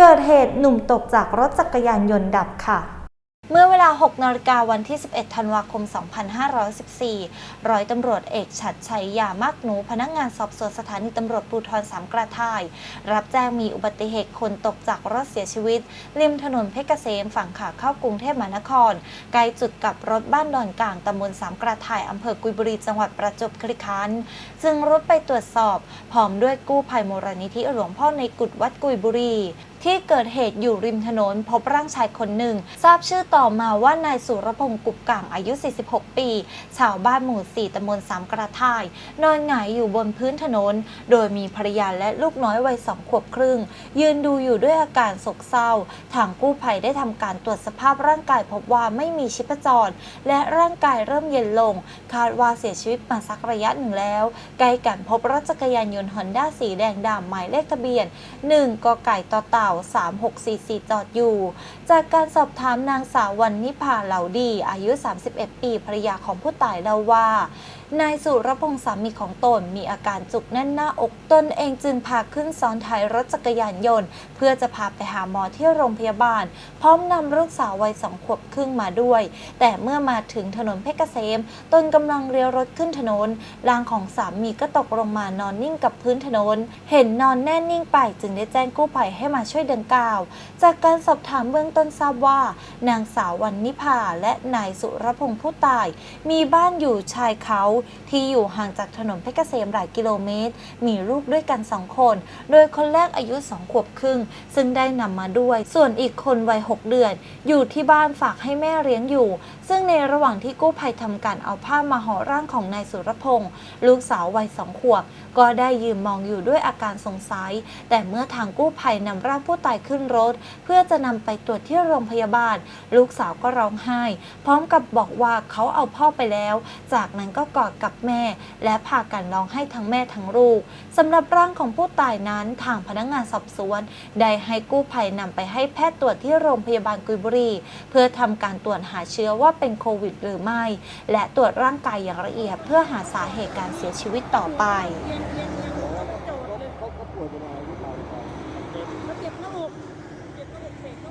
เกิดเหตุหนุ่มตกจากรถจักรยานยนต์ดับค่ะเมื่อเวลา 6 นาฬิกาวันที่ 11 ธันวาคม 2514 ร้อยตำรวจเอกฉัดชัยยามากหนู พนักงานสอบสวนสถานีตำรวจภูธรสามกระท่าย รับแจ้งมีอุบัติเหตุคนตกจากรถเสียชีวิต ริมถนนเพชรเกษมฝั่งขาเข้ากรุงเทพมหานคร ใกล้จุดกับรถบ้านดอนกลางตำบลสามกระท่ายอำเภอกุยบุรีจังหวัดประจวบคีรีขันธ์จึงรุดไปตรวจสอบ พร้อมด้วยกู้ภัยมูลนิธิหลวงพ่อในกุดวัดกุยบุรี ที่เกิดเหตุอยู่ริมถนนพบร่างชายคนหนึ่ง ทราบชื่อต่อมาว่านายสุรพงศ์กุบก่างอายุ 46 ปี ชาวบ้านหมู่ 4ตำบลสามกระท่าย นอนหงายอยู่บนพื้นถนน โดยมีภรรยาและลูกน้อยวัยสองขวบครึ่ง ยืนดูอยู่ด้วยอาการโศกเศร้า ทางกู้ภัยได้ทำการตรวจสภาพร่างกายพบว่าไม่มีชีพจร และร่างกายเริ่มเย็นลง คาดว่าเสียชีวิตมาสักระยะหนึ่งแล้ว ใกล้กันพบรถจักรยานยนต์ฮอนด้าสีแดงดำหมายเลขทะเบียน 1กไก่ต่อเต่า 3644 จอดอยู่ จากการสอบถามนางสาววันนิพาเหล่าดี อายุ 31 ปีภรรยาของผู้ตายเล่าว่านายสุรพงษ์สามีของตนมีอาการจุกแน่นหน้าอกตนเองจึงพาขึ้นซ้อนท้ายรถจักรยานยนต์ เพื่อจะพาไปหาหมอที่โรงพยาบาล พร้อมนำลูกสาววัยสองขวบครึ่งมาด้วย แต่เมื่อมาถึงถนนเพชรเกษมตนกำลังเลี้ยวรถขึ้นถนนร่างของสามีก็ตกลงมานอนนิ่งกับพื้นถนน เห็นนอนแน่นิ่งไปจึงได้แจ้งกู้ภัยให้มาช่วยดังกล่าว จากการสอบถามเบื้องต้นทราบว่า นางสาววันนิพาและนายสุรพงษ์ผู้ตาย มีบ้านอยู่ชายเขาที่อยู่ห่างจากถนนเพชรเกษมหลายกิโลเมตร มีลูกด้วยกันสองคน โดยคนแรกอายุสองขวบครึ่ง ซึ่งได้นำมาด้วย ส่วนอีกคนวัยหกเดือน อยู่ที่บ้านฝากให้แม่เลี้ยงอยู่ ซึ่งในระหว่างที่กู้ภัยทำการเอาผ้ามาห่อร่างของนายสุรพงษ์ลูกสาววัยสองขวบ ก็ได้ยืนมองอยู่ด้วยอาการสงสัย แต่เมื่อทางกู้ภัยนำร่างผู้ตายขึ้นรถ เพื่อจะนำไปตรวจที่โรงพยาบาล ลูกสาวก็ร้องไห้ พร้อมกับบอกว่าเขาเอาพ่อไปแล้ว จากนั้นก็กอดกับแม่ และพากันร้องไห้ทั้งแม่ทั้งลูกสำหรับร่างของผู้ตายนั้นทางพนักงานสอบสวน ได้ให้กู้ภัยนำไปให้แพทย์ตรวจที่โรงพยาบาลกุยบุรี เพื่อทำการตรวจหาเชื้อว่าเป็นโควิดหรือไม่ และตรวจร่างกายอย่างละเอียด เพื่อหาสาเหตุการเสียชีวิตต่อไป